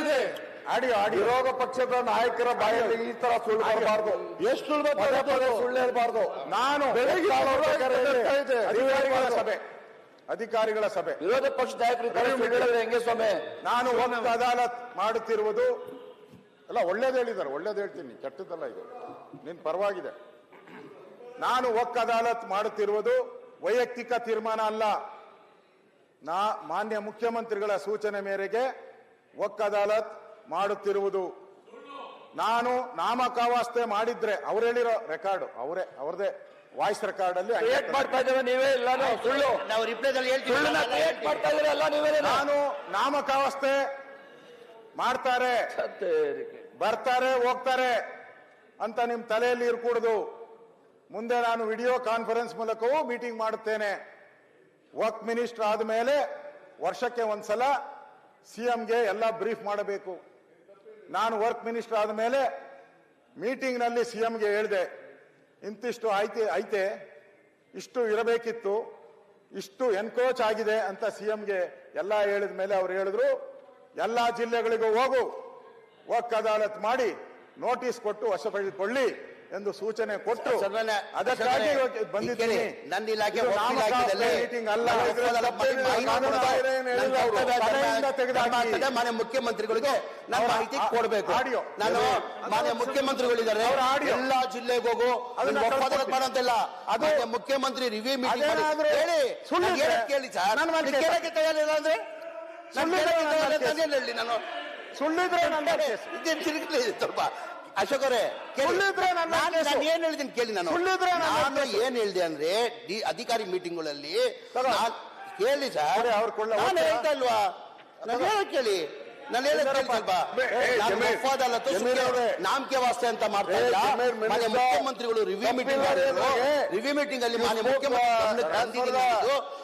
ಇದೆ audio audio. ವಿರೋಧ ಪಕ್ಷದ ನಾಯಕರ ಬಾಯಲ್ಲಿ ಈ ತರ ಸುಳ್ಳು ಬರಬಾರ್ದು. ಎಷ್ಟು ಸುಳ್ಳು ಪದೇ ಬರ್ತಾ ಪದೇ ಸುಳ್ಳು ಹೇಳ್ಬಾರ್ದು. ನಾನು ಅಧಿಕಾರಿಗಳ ಸಭೆ. ಅಧಿಕಾರಿಗಳ ಸಭೆ. ವಿರೋಧ ಪಕ್ಷ ನಾಯಕರು ಹೆಂಗೆ ಸ್ವಾಮಿ? ನಾನು ಒಂದು ಅದಾಲತ್ ಮಾಡುತ್ತಿರುವುದು. ಅಲ್ಲ ಒಳ್ಳೇದು ಹೇಳಿದ್ದಾರೆ ಒಳ್ಳೇದು ಹೇಳ್ತೀನಿ. ಕೆಟ್ಟದ್ದಲ್ಲ ಇದು. ನಿನ್ ಪರವಾಗಿದೆ. ನಾನು ಒಕ್ಕ ಅದಾಲತ್ ಮಾಡುತ್ತಿರುವುದು ವೈಯಕ್ತಿಕ ತೀರ್ಮಾನ ಅಲ್ಲ. ನಾ ಮಾನ್ಯ ಮುಖ್ಯಮಂತ್ರಿಗಳ ಸೂಚನೆ ಮೇರೆಗೆ ಒಕ್ ಅದಾಲತ್ ಮಾಡುತ್ತಿರುವುದು. ನಾನು ನಾಮಕಾವಾಸ್ತೆ ಮಾಡಿದ್ರೆ ಅವ್ರು ಹೇಳಿರೋ ರೆಕಾರ್ಡ್ ಅವರೇ ಅವ್ರದೇ ವಾಯ್ಸ್ ರೆಕಾರ್ಡ್ ಅಲ್ಲಿ ಕ್ರಿಯೇಟ್ ಮಾಡ್ತಾ ಇದ್ದೇವೆ ನೀವೇ ಇಲ್ಲ ಸುಳ್ಳು. ನಾವು ರಿಪ್ಲೈದಲ್ಲಿ ಕ್ರಿಯೇಟ್ ಮಾಡ್ತಾ ಇದ್ರೆ ಎಲ್ಲ ನೀವೇ ನಾನು ನಾಮಕಾವಸ್ಥೆ ಮಾಡ್ತಾರೆ. ಬರ್ತಾರೆ ಹೋಗ್ತಾರೆ ಅಂತ ನಿಮ್ ತಲೆಯಲ್ಲಿ ಇರ್ಕೂಡ್ದು. ಮುಂದೆ ನಾನು ವಿಡಿಯೋ ಕಾನ್ಫರೆನ್ಸ್ ಮೂಲಕವೂ ಮೀಟಿಂಗ್ ಮಾಡುತ್ತೇನೆ. ವರ್ಕ್ ಮಿನಿಸ್ಟರ್ ಆದಮೇಲೆ ವರ್ಷಕ್ಕೆ ಒಂದ್ಸಲ ಸಿಎಂಗೆ ಎಲ್ಲ ಬ್ರೀಫ್ ಮಾಡಬೇಕು. ನಾನು ವರ್ಕ್ ಮಿನಿಸ್ಟರ್ ಆದಮೇಲೆ ಮೀಟಿಂಗ್ನಲ್ಲಿ ಸಿಎಂಗೆ ಹೇಳಿದೆ, ಇಂತಿಷ್ಟು ಐತೆ ಐತೆ, ಇಷ್ಟು ಇರಬೇಕಿತ್ತು, ಇಷ್ಟು ಎನ್ಕೋಚ್ ಆಗಿದೆ ಅಂತ ಸಿಎಂಗೆ ಎಲ್ಲ ಹೇಳಿದ ಮೇಲೆ ಅವ್ರು ಹೇಳಿದ್ರು, ಎಲ್ಲ ಜಿಲ್ಲೆಗಳಿಗೂ ಹೋಗು ವಕ್ ಅದಾಲತ್ ಮಾಡಿ ನೋಟಿಸ್ ಕೊಟ್ಟು ವಶಪಡಿಸಿಕೊಳ್ಳಿ. ಎಂದು ಸೂಚನೆ ಕೊಟ್ಟು ಅದಕ್ಕಾಗಿ ಬಂದಿದ್ದೀನಿ. ನನ್ನ ಇಲಾಖೆ ಮೀಟಿಂಗ್ ಅಲ್ಲ. ಮಾನ್ಯ ಮುಖ್ಯಮಂತ್ರಿಗಳಿಗೆ ನಾನು ಮಾಹಿತಿ ಕೊಡಬೇಕು. ಆಡಿಯೋ. ನಾನು ಮಾನ್ಯ ಮುಖ್ಯಮಂತ್ರಿಗಳಿದ್ದಾರೆ. ಎಲ್ಲ ಜಿಲ್ಲೆಗೆ ಹೋಗು. ಅದನ್ನ ನೀನು. ಮಾಡಂತಿಲ್ಲ ಅದು- ಮುಖ್ಯಮಂತ್ರಿ ರಿವ್ಯೂ ಮೀಟಿಂಗ್ ಹೇಳಿ. ಸುಳ್ಳು ನಾನು ಕೇಳಿ ಸರ್. ಕೇಳಕ್ಕೆ ತಯಾರಿಲ್ಲ ಅಂದ್ರೆ ನಾನು ಸುಳ್ಳು ಹೇಳಿ ನಾನು ಸುಳ್ಳಿದ್ರೆ ಕೇಸ್. ಸ್ವಲ್ಪ. ಅಶೋಕ್ ಅವರೇ ನಾನು ಏನ್ ಹೇಳಿದ್ದೀನಿ ಕೇಳಿ ನಾನು. ನಾನು. ಏನ್ ಹೇಳಿದೆ ಅಂದ್ರೆ ಅಧಿಕಾರಿ ಮೀಟಿಂಗ್ಗಳಲ್ಲಿ ಗಳಲ್ಲಿ ಕೇಳಿ ಸರ್. ನಾನು ಹೇಳ್ತಾ ಇಲ್ವಾ? ನಾನು ಕೇಳಿ. ನಾನು. ನಾಮಕೆ ವಾಸ್ತೆ ಅಂತ ಮಾಡ್ತಾ ಇಲ್ಲ ಮಾನ್ಯ ಮುಖ್ಯಮಂತ್ರಿಗಳು ರಿವ್ಯೂ ಮೀಟಿಂಗ್. ರಿವ್ಯೂ ಮೀಟಿಂಗ್ ಅಲ್ಲಿ ಮಾನ್ಯ ಮುಖ್ಯಮಂತ್ರಿ ತಂದಿದ್ದೀನಿ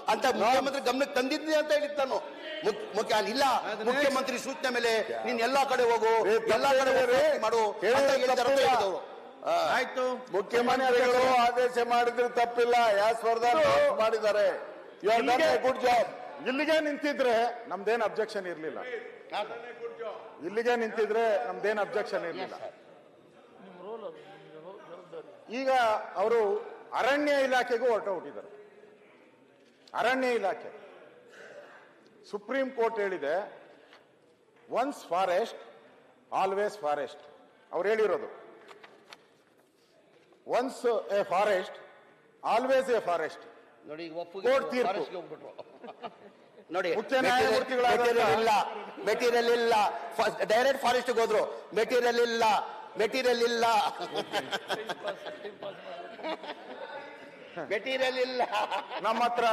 ಅಂತ ಮುಖ್ಯಮಂತ್ರಿ ಗಮನಕ್ಕೆ ತಂದಿದ್ದೀನಿ ಅಂತ ಹೇಳಿದ್ದು ನಾನು. ಮುಖ್ಯ- ಇಲ್ಲ. ಮುಖ್ಯಮಂತ್ರಿ ಸೂಚನೆ ಮೇಲೆ ನೀನ್ ಎಲ್ಲಾ ಕಡೆ ಹೋಗು. ಎಲ್ಲಾ ಕಡೆ ಮಾಡು ಆಯ್ತು. ಮುಖ್ಯಮಂತ್ರಿಗಳು ಆದೇಶ ಮಾಡಿದ್ರೆ ತಪ್ಪಿಲ್ಲ. ಯಾವ ಸ್ಪರ್ಧಾ ಮಾಡಿದ್ದಾರೆ. ಗುಡ್ ಜಾಬ್ ಇಲ್ಲಿಗೆ ನಿಂತಿದ್ರೆ ನಮ್ದೇನ್ ಅಬ್ಜೆಕ್ಷನ್ ಇರ್ಲಿಲ್ಲ. ಇಲ್ಲಿಗೆ ನಿಂತಿದ್ರೆ ನಮ್ದೇನು ಅಬ್ಜೆಕ್ಷನ್ ಇರಲಿಲ್ಲ. ಈಗ ಅವರು ಅರಣ್ಯ ಇಲಾಖೆಗೂ ಹೊರಟೋಗ್ಬಿಟ್ಟಿದ್ದಾರೆ ಅರಣ್ಯ ಇಲಾಖೆ. ಸುಪ್ರೀಂ ಕೋರ್ಟ್ ಹೇಳಿದೆ ಒನ್ಸ್ ಫಾರೆಸ್ಟ್ ಆಲ್ವೇಸ್ ಫಾರೆಸ್ಟ್ ಅವ್ರು ಹೇಳಿರೋದು once a forest always a forest ನೋಡಿ ಕೋರ್ಟ್ ತೀರ್ಪು. ನೋಡಿ ಮೆಟೀರಿಯಲ್ ಇಲ್ಲ ಮೆಟೀರಿಯಲ್ ಇಲ್ಲ. ಡೈರೆಕ್ಟ್ ಫಾರೆಸ್ಟ್ ಹೋದ್ರು. ಮೆಟೀರಿಯಲ್ ಇಲ್ಲ ಮೆಟೀರಿಯಲ್ ಇಲ್ಲ. ಮೆಟೀರಿಯಲ್ ಇಲ್ಲ. ನಮ್ಮ ಹತ್ರ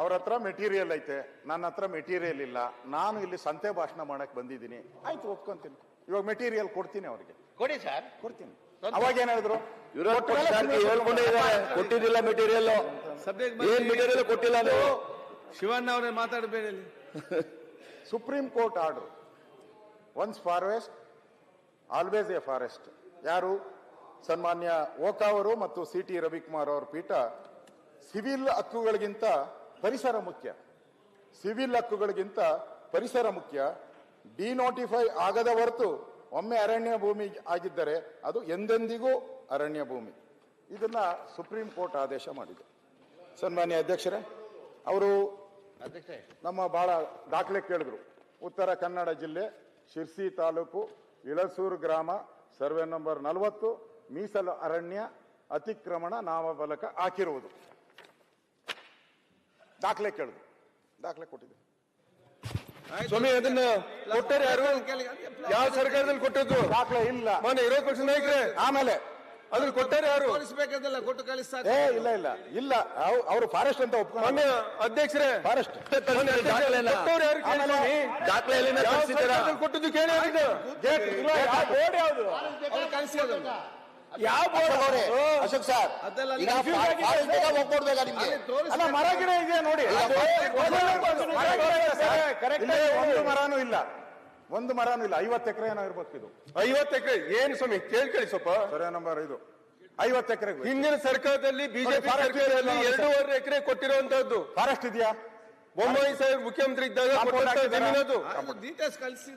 ಅವ್ರ ಹತ್ರ ಮೆಟೀರಿಯಲ್ ಐತೆ. ನನ್ನ ಹತ್ರ ಮೆಟೀರಿಯಲ್ ಇಲ್ಲ. ನಾನು ಇಲ್ಲಿ ಸಂತೆ ಭಾಷಣ ಮಾಡಕ್ ಬಂದಿದ್ದೀನಿ. ಆಯ್ತು ಒಪ್ಕೊಂತೀನಿ. ಇವಾಗ ಮೆಟೀರಿಯಲ್ ಕೊಡ್ತೀನಿ ಅವ್ರಿಗೆ. ಕೊಡಿ ಸರ್. ಕೊಡ್ತೀನಿ. ಅವಾಗ ಏನ್ ಹೇಳಿದ್ರು? ಕೊಟ್ಟಿದ್ದಿಲ್ಲ ಮೆಟೀರಿಯಲ್ ಸಬ್ಜೆಕ್ಟ್ ಏನ್ ಮೆಟೀರಿಯಲ್ ಕೊಟ್ಟಿಲ್ಲ ನೀವು? ಶಿವಣ್ಣ ಅವರೇ ಮಾತಾಡಬೇಡಿ supreme court order once forest always a forest ಯಾರು? ಸನ್ಮಾನ್ಯ ಓಕಾ ಅವರು ಮತ್ತು ಸಿ ಟಿ ರವಿಕುಮಾರ್ ಅವರ ಪೀಠ ಸಿವಿಲ್ ಹಕ್ಕುಗಳಿಗಿಂತ ಪರಿಸರ ಮುಖ್ಯ. ಸಿವಿಲ್ ಹಕ್ಕುಗಳಿಗಿಂತ ಪರಿಸರ ಮುಖ್ಯ. ಡಿನೋಟಿಫೈ ಆಗದ ಹೊರತು ಒಮ್ಮೆ ಅರಣ್ಯ ಭೂಮಿ ಆಗಿದ್ದರೆ ಅದು ಎಂದೆಂದಿಗೂ ಅರಣ್ಯ ಭೂಮಿ. ಇದನ್ನ ಸುಪ್ರೀಂ ಕೋರ್ಟ್ ಆದೇಶ ಮಾಡಿದೆ. ಸನ್ಮಾನ್ಯ ಅಧ್ಯಕ್ಷರೇ ಅವರು ನಮ್ಮ ಬಹಳ ದಾಖಲೆ ಕೇಳಿದ್ರು. ಉತ್ತರ ಕನ್ನಡ ಜಿಲ್ಲೆ ಶಿರ್ಸಿ ತಾಲೂಕು ಇಳಸೂರು ಗ್ರಾಮ ಸರ್ವೆ ನಂಬರ್ ನಲವತ್ತು ಮೀಸಲು ಅರಣ್ಯ ಅತಿಕ್ರಮಣ ನಾಮಫಲಕ ಹಾಕಿರುವುದು. ದಾಖಲೆ ಕೇಳಿದ್ರು. ದಾಖಲೆ ಕೊಟ್ಟಿದೆ ಸ್ವಾಮಿ ಅದನ್ನ ಕೊಟ್ಟರೆ ಯಾರು? ಯಾವ ಸರ್ಕಾರದಲ್ಲಿ ಕೊಟ್ಟದ್ದು? ದಾಖಲೆ ಇಲ್ಲ. ಮೊನ್ನೆ ವಿರೋಧ ಪಕ್ಷ ನಾಯಕರೇ. ಆಮೇಲೆ ಅದನ್ನ ಕೊಟ್ಟಾರೆ ಯಾರು? ತೋರಿಸ್ಬೇಕಂತಲ್ಲ ಕೊಟ್ಟು ಕಳಿಸ್ತಾ ಏ ಇಲ್ಲ ಇಲ್ಲ. ಇಲ್ಲ ಅವ್- ಅವರು ಫಾರೆಸ್ಟ್ ಅಂತ ಒಪ್ಕೊಂಡು ಮಾನ್ಯ ಅಧ್ಯಕ್ಷರೇ ಫಾರೆಸ್ಟ್ ಮಾನ್ಯ ಅಧ್ಯಕ್ಷರೇ, ದಾಖಲೆನ? ಕೊಟ್ಟವ್ರು ಯಾರು ಕೇಳಿ? ದಾಖಲೆಯಲ್ಲಿನ ಯಾವ? ಸರ್ಕಾರದಲ್ಲಿ ಕೊಟ್ಟದ್ದು ಕೇಳಿ ಯಾರಿದು? ಬೋರ್ಡ್ ಯಾವುದು? ಯಾವ ಬೋರ್ಡ್ ಅವರೇ, ಅಶೋಕ್ ಸರ್ ಅದೆಲ್ಲ ಈಗ confuse ಆಗಿದೆ. ಫಾರೆಸ್ಟ್ ಹೋಗ್ಕೊಡ್ಬೇಕಾ ನಿಮ್ಗೆ? ಅಲ್ಲ ಮರ ಗಿಡ ಇದೆಯಾ ನೋಡಿ? ಅದು ಮರ ಗಿಡ ಇದೆ ಸರ್. ಇಲ್ಲಿ ಒಂದು ಮರನೂ ಇಲ್ಲ. ಒಂದು ಮರನೂ ಇಲ್ಲ ಐವತ್ತು ಎಕರೆ ಏನೋ ಇರ್ಬೇಕು ಇದು. ಐವತ್ತು ಎಕರೆ? ಏನ್ ಸ್ವಾಮಿ? ಕೇಳ್ಕೊಳ್ಳಿ ಸ್ವಲ್ಪ. ಸರ್ವೆ ನಂಬರ್ ಇದು ಐವತ್ತು ಎಕರೆ ಹಿಂದಿನ ಸರ್ಕಾರದಲ್ಲಿ ಬಿಜೆಪಿ ಸರ್ಕಾರದಲ್ಲಿ ಎರಡೂವರೆ ಎಕರೆ ಕೊಟ್ಟಿರುವಂತಹದ್ದು. ಫಾರೆಸ್ಟ್ ಇದೆಯಾ? ಬೊಮ್ಮಾಯಿ ಸಾಹೇಬ್ ಮುಖ್ಯಮಂತ್ರಿ ಇದ್ದಾಗ ಕೊಟ್ಟಂತ? ಜಮೀನದು. ಡೀಟೇಲ್ಸ್ ಕಳಿಸಿ.